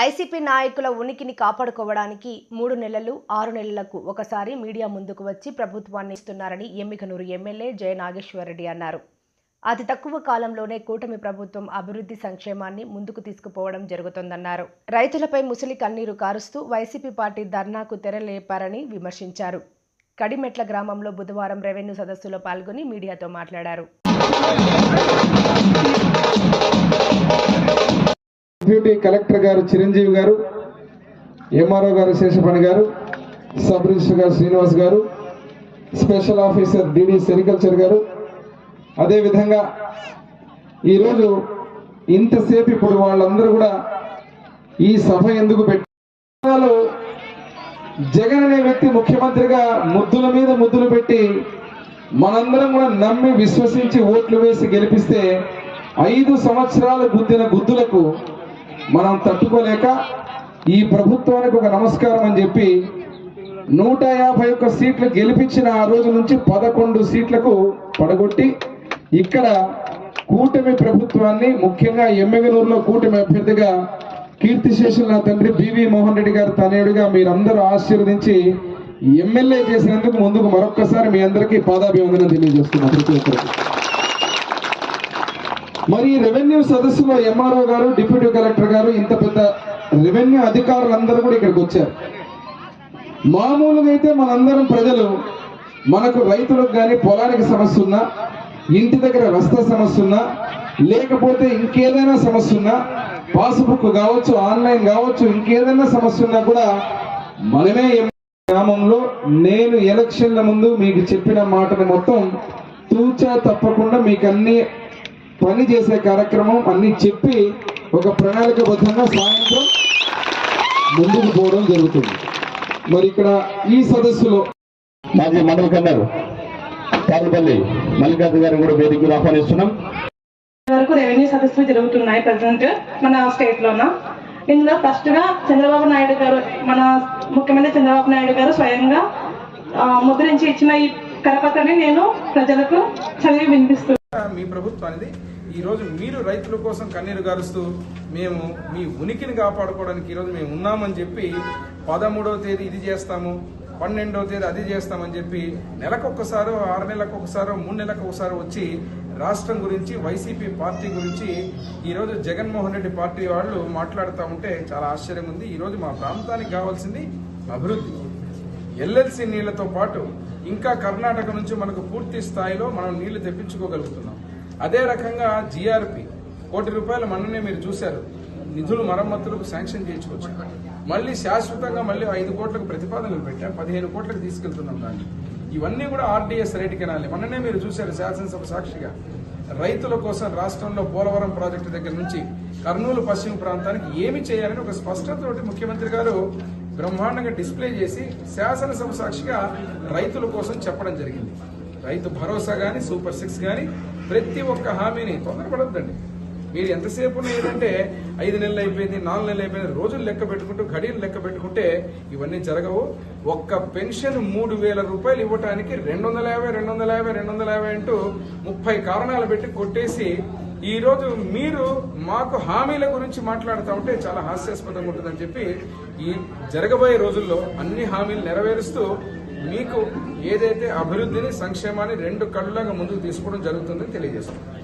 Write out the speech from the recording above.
YCP నాయకుల ఉనికిని కాపాడుకోవడానికి మూడు నెలలు ఆరు నెలలకు ఒకసారి మీడియా ముందుకు వచ్చి ప్రభుత్వాన్ని ఇస్తున్నారని ఎమ్మికనూరు ఎమ్మెల్యే జయ నాగేశ్వరరెడ్డి అన్నారు. అతి తక్కువ కాలంలోనే కూటమి ప్రభుత్వం అభివృద్ధి సంక్షేమాన్ని ముందుకు తీసుకుపోవడం జరుగుతోందన్నారు. రైతులపై ముసలి కన్నీరు కారుస్తూ వైసీపీ పార్టీ ధర్నాకు తెరలేపారని విమర్శించారు. కడిమెట్ల గ్రామంలో బుధవారం రెవెన్యూ సదస్సులో పాల్గొని మీడియాతో మాట్లాడారు. డిప్యూటీ కలెక్టర్ గారు చిరంజీవి గారు ఎంఆర్ఓ గారు శేషపణి గారు సబ్ రిజిస్టర్ గారు శ్రీనివాస్ గారు స్పెషల్ ఆఫీసర్ డిడి సెరికల్చర్ గారు. అదేవిధంగా ఈరోజు ఇంతసేపు ఇప్పుడు వాళ్ళందరూ కూడా ఈ సభ ఎందుకు పెట్టాలో జగన్ అనే వ్యక్తి ముఖ్యమంత్రిగా ముద్దుల మీద ముద్దులు పెట్టి మనందరం కూడా నమ్మి విశ్వసించి ఓట్లు వేసి గెలిపిస్తే ఐదు సంవత్సరాలు గుద్దిన గుద్దులకు మనం తట్టుకోలేక ఈ ప్రభుత్వానికి ఒక నమస్కారం అని చెప్పి నూట యాభై ఒక్క సీట్లు గెలిపించిన ఆ రోజు నుంచి పదకొండు సీట్లకు పడగొట్టి ఇక్కడ కూటమి ప్రభుత్వాన్ని ముఖ్యంగా ఎమ్మెగనూరులో కూటమి అభ్యర్థిగా కీర్తిశేషులు నా తండ్రి బివి మోహన్ రెడ్డి గారు తనయుడిగా మీరందరూ ఆశీర్వదించి ఎమ్మెల్యే చేసినందుకు ముందుకు మరొక్కసారి మీ అందరికీ పాదాభివందనం తెలియజేస్తున్నాను. ప్రతి ఒక్కరికి. మరి రెవెన్యూ సదస్సులో ఎంఆర్ఓ గారు డిప్యూటీ కలెక్టర్ గారు ఇంత పెద్ద రెవెన్యూ అధికారులందరూ కూడా ఇక్కడికి వచ్చారు. మామూలుగా అయితే మనందరం ప్రజలు మనకు రైతులకు కానీ పొలానికి సమస్య ఉన్నా ఇంటి దగ్గర రస్తా సమస్య ఉన్నా లేకపోతే ఇంకేదైనా సమస్య ఉన్నా పాస్బుక్ కావచ్చు ఆన్లైన్ కావచ్చు ఇంకేదైనా సమస్య ఉన్నా కూడా మనమే గ్రామంలో నేను ఎలక్షన్ల ముందు మీకు చెప్పిన మాటను మొత్తం తూచా తప్పకుండా మీకు అన్ని పని చేసే కార్యక్రమం అన్ని చెప్పి ఒక ప్రణాళికబద్ధంగా సాయంత్రం ముందుకు పోవడం జరుగుతుంది. మరి ఇక్కడ ఈ సదస్సులో మాజీ మండల కన్నారు తాడుపల్లి మల్లికార్జున గారిని కూడా వేదికలు ఆహ్వానిస్తున్నాం. వరకు రెవెన్యూ సదస్సులు జరుగుతున్నాయి ప్రజెంట్ మన స్టేట్ లోన? ఇందులో ఫస్ట్గా చంద్రబాబు నాయుడు గారు మన ముఖ్యమంత్రి చంద్రబాబు నాయుడు గారు స్వయంగా ఆ, ముద్రించి ఇచ్చిన ఈ కరపత్రాన్ని నేను ప్రజలకు చదివి వినిపిస్తున్నాను మీ ప్రభుత్వానిది ఈరోజు మీరు రైతుల కోసం కన్నీరు గారుస్తూ మేము మీ ఉనికిని కాపాడుకోవడానికి ఈరోజు మేము ఉన్నామని చెప్పి పదమూడవ తేదీ ఇది చేస్తాము పన్నెండవ తేదీ అది చేస్తామని చెప్పి నెలకొకసారో ఆరు నెలలకు ఒకసారో మూడు నెలలకు ఒకసారి వచ్చి రాష్ట్రం గురించి వైసీపీ పార్టీ గురించి ఈరోజు జగన్మోహన్ రెడ్డి పార్టీ వాళ్ళు మాట్లాడుతూ ఉంటే చాలా ఆశ్చర్యం ఉంది. ఈరోజు మా ప్రాంతానికి కావాల్సింది అభివృద్ధి. ఎల్ఎల్సి నీళ్ళతో పాటు ఇంకా కర్ణాటక నుంచి మనకు పూర్తి స్థాయిలో మనం నీళ్ళు తెప్పించుకోగలుగుతున్నాం. అదే రకంగా జిఆర్పి కోటి రూపాయలు మొన్ననే మీరు చూశారు. నిధులు మరమ్మతులకు శాంక్షన్ చేయించుకోవచ్చు మళ్ళీ శాశ్వతంగా మళ్ళీ ఐదు కోట్లకు ప్రతిపాదనలు పెట్టాం. పదిహేను కోట్లకు తీసుకెళ్తున్నాం దాన్ని. ఇవన్నీ కూడా ఆర్డీఎస్ రేటు కెనాలి. మొన్ననే మీరు చూశారు శాసనసభ సాక్షిగా. రైతుల కోసం రాష్ట్రంలో పోలవరం ప్రాజెక్టు దగ్గర నుంచి కర్నూలు పశ్చిమ ప్రాంతానికి ఏమి చేయాలని ఒక స్పష్టతతోటి ముఖ్యమంత్రి గారు బ్రహ్మాండంగా డిస్ప్లే చేసి శాసనసభ సాక్షిగా రైతుల కోసం చెప్పడం జరిగింది. రైతు భరోసా కానీ సూపర్ సిక్స్ కానీ ప్రతి ఒక్క హామీని తొందరపడద్దండి. మీరు ఎంతసేపు ఉన్న ఏంటంటే ఐదు నెలలు అయిపోయింది నాలుగు నెలలు అయిపోయింది రోజులు లెక్క పెట్టుకుంటూ గడియలు లెక్క పెట్టుకుంటే ఇవన్నీ జరగవు. ఒక్క పెన్షన్ మూడు వేల రూపాయలు ఇవ్వటానికి రెండు వందల యాభై రెండు వందల యాభై రెండు వందల యాభై అంటూ ముప్పై కారణాలు పెట్టి కొట్టేసి ఈరోజు మీరు మాకు హామీల గురించి మాట్లాడుతూ ఉంటే చాలా హాస్యాస్పదంగా ఉంటుందని చెప్పి ఈ జరగబోయే రోజుల్లో అన్ని హామీలు నెరవేరుస్తూ మీకు ఏదైతే అభివృద్ధిని సంక్షేమాన్ని రెండు కళ్ళులాగా ముందుకు తీసుకోవడం జరుగుతుందని తెలియజేస్తున్నాం.